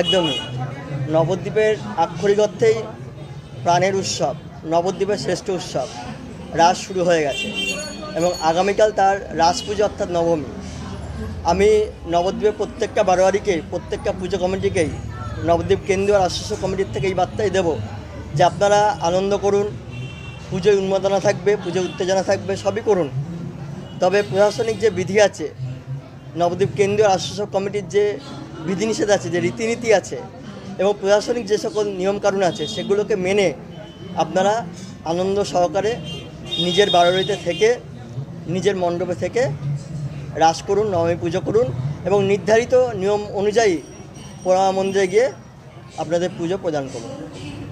একদমই নবদ্বীপের আক্ষরিক অর্থেই প্রাণের উৎসব, নবদ্বীপের শ্রেষ্ঠ উৎসব। রাস শুরু হয়ে গেছে এবং আগামীকাল তার রাস পুজো অর্থাৎ নবমী। আমি নবদ্বীপের প্রত্যেকটা বারোয়ারিকে, প্রত্যেকটা পুজো কমিটিকেই, নবদ্বীপ কেন্দ্রীয় রাষ্ট্র কমিটির থেকে এই বার্তাই দেব যে আপনারা আনন্দ করুন, পুজোয় উন্মাদনা থাকবে পুজো উত্তেজনা থাকবে, সবই করুন। তবে প্রশাসনিক যে বিধি আছে, নবদ্বীপ কেন্দ্রীয় রাষ্ট্র কমিটির যে বিধিনিষেধ আছে, যে রীতিনীতি আছে এবং প্রশাসনিক যে সকল নিয়মকানুন আছে, সেগুলোকে মেনে আপনারা আনন্দ সহকারে নিজের বাড়িতে থেকে, নিজের মণ্ডপে থেকে রাস করুন, নবমী পুজো করুন এবং নির্ধারিত নিয়ম অনুযায়ী পোড়া মন্দিরে গিয়ে আপনাদের পুজো প্রদান করুন।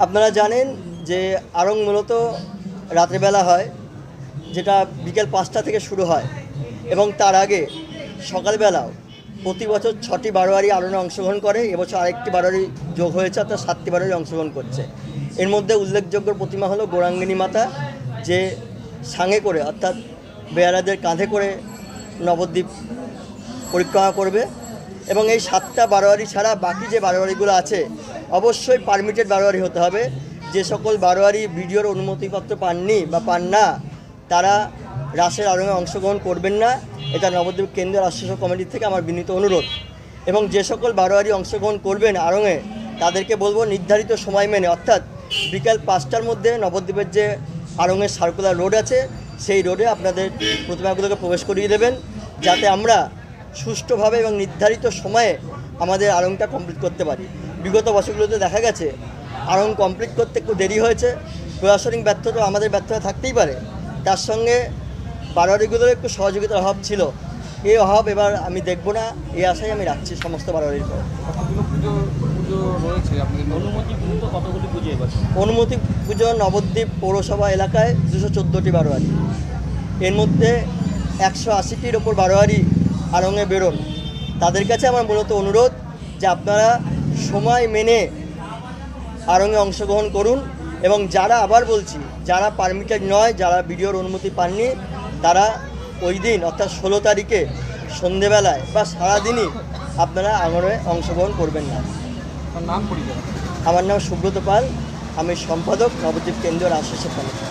আপনারা জানেন যে আরং মূলত রাত্রেবেলা হয়, যেটা বিকেল পাঁচটা থেকে শুরু হয় এবং তার আগে সকালবেলাও প্রতি বছর ছটি বারোয়ারি আলোনে অংশগ্রহণ করে, এবছর আরেকটি বারোয়ারি যোগ হয়েছে, অর্থাৎ সাতটি বারোয়ারি অংশগ্রহণ করছে। এর মধ্যে উল্লেখযোগ্য প্রতিমা হলো গৌরাঙ্গিনী মাতা, যে সাঙে করে, অর্থাৎ বেয়ারাদের কাঁধে করে নবদ্বীপ পরিক্রমা করবে। এবং এই সাতটা বারোয়ারি ছাড়া বাকি যে বারোয়ারিগুলো আছে, অবশ্যই পারমিটেড বারোয়ারি হতে হবে। যে সকল বারোয়ারি ভিডিওর অনুমতিপত্র পাননি বা পান না, তারা রাসের আরঙে অংশগ্রহণ করবেন না। এটা নবদ্বীপ কেন্দ্রীয় রাষ্ট্র কমিটির থেকে আমার বিনীত অনুরোধ। এবং যে সকল বারোয়ারি অংশগ্রহণ করবেন আরঙে, তাদেরকে বলব নির্ধারিত সময় মেনে, অর্থাৎ বিকাল পাঁচটার মধ্যে নবদ্বীপের যে আরঙের সার্কুলার রোড আছে, সেই রোডে আপনাদের প্রতিমাগুলোকে প্রবেশ করিয়ে দেবেন। যাতে আমরা সুষ্ঠুভাবে এবং নির্ধারিত সময়ে আমাদের আড়ংটা কমপ্লিট করতে পারি। বিগত বছরগুলোতে দেখা গেছে আড়ং কমপ্লিট করতে একটু দেরি হয়েছে। প্রশাসনিক ব্যর্থতা আমাদের ব্যর্থতা থাকতেই পারে। তার সঙ্গে বারোয়ারিগুলোর একটু সহযোগিতার অভাব ছিল। এই অভাব এবার আমি দেখব না এই আশাই আমি রাখছি সমস্ত বারোয়ারির পর অনুমতি পুজো নবদ্বীপ পৌরসভা এলাকায় দুশো চোদ্দোটি বারোয়ারি। এর মধ্যে একশো আশিটির ওপর বারোয়ারি আড়ঙে বেরোন। তাদের কাছে আমার মূলত অনুরোধ যে আপনারা সময় মেনে আড়ঙে অংশগ্রহণ করুন এবং যারা আবার বলছি যারা পারমিটেড নয় যারা ভিডিওর অনুমতি পাননি তারা ওই দিন অর্থাৎ ষোলো তারিখে সন্ধেবেলায় বা সারাদিনই আপনারা আঙরে অংশগ্রহণ করবেন না। নাম আমার নাম সুব্রত পাল আমি সম্পাদক নবদ্বীপ কেন্দ্রীয় রাষ্ট্রীয় কমিটি